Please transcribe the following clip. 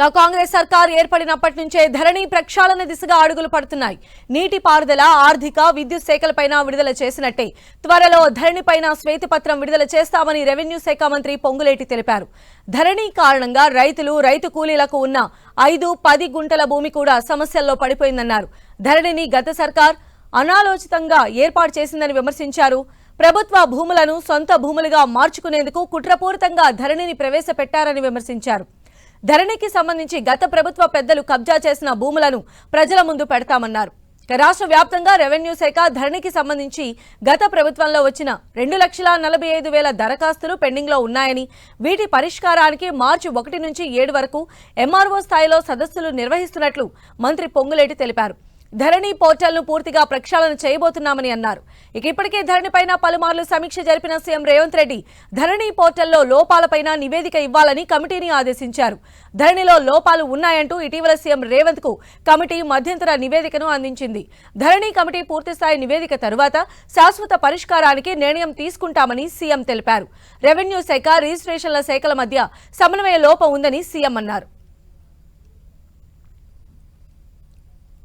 కా- కాంగ్రెస్ సర్కార్ ఏర్పడినప్పటి నుంచే ధరణి ప్రక్షాళన దిశగా అడుగులు పడుతున్నాయి. నీటి పారుదల ఆర్థిక విద్యుత్ శాఖలపైన విడుదల చేసినట్టే. త్వరలో ధరణిపైన శ్వేతపత్రం విడుదల చేస్తామని రెవెన్యూ శాఖ మంత్రి పొంగులేటి తెలిపారు. ధరణి కారణంగా రైతులు రైతు కూలీలకు ఉన్న ఐదు పది గుంటల భూమి కూడా సమస్యల్లో పడిపోయిందన్నారు. ధరణిని గత సర్కార్ అనాలోచితంగా ఏర్పాటు చేసిందని విమర్శించారు. ప్రభుత్వ భూములను సొంత భూములుగా మార్చుకునేందుకు కుట్రపూరితంగా ధరణిని ప్రవేశపెట్టారని విమర్శించారు. ధరణికి సంబంధించి గత ప్రభుత్వ పెద్దలు కబ్జా చేసిన భూములను ప్రజల ముందు పెడతామన్నారు. రాష్ట్ర వ్యాప్తంగా రెవెన్యూ శాఖ ధరణికి సంబంధించి గత ప్రభుత్వంలో వచ్చిన రెండు లక్షల నలభై ఐదు వేల దరఖాస్తులు పెండింగ్లో ఉన్నాయని వీటి పరిష్కారానికి మార్చి ఒకటి నుంచి ఏడు వరకు ఎంఆర్ఓ స్థాయిలో సదస్సులు నిర్వహిస్తున్నట్లు మంత్రి పొంగులేటి తెలిపారు. ధరణి పోర్టల్ను పూర్తిగా ప్రక్షాళన చేయబోతున్నామని అన్నారు. ఇక ఇప్పటికే ధరణిపైన పలుమార్లు సమీక్ష జరిపిన సీఎం రేవంత్ రెడ్డి ధరణి పోర్టల్లో లోపాలపైన నివేదిక ఇవ్వాలని కమిటీని ఆదేశించారు. ధరణిలో లోపాలు ఉన్నాయంటూ ఇటీవల సీఎం రేవంత్కు కమిటీ మధ్యంతర నివేదికను అందించింది. ధరణి కమిటీ పూర్తిస్థాయి నివేదిక తరువాత శాశ్వత పరిష్కారానికి నిర్ణయం తీసుకుంటామని సీఎం తెలిపారు. రెవెన్యూ శాఖ రిజిస్ట్రేషన్ల శాఖల మధ్య సమన్వయ లోపం ఉందని సీఎం అన్నారు.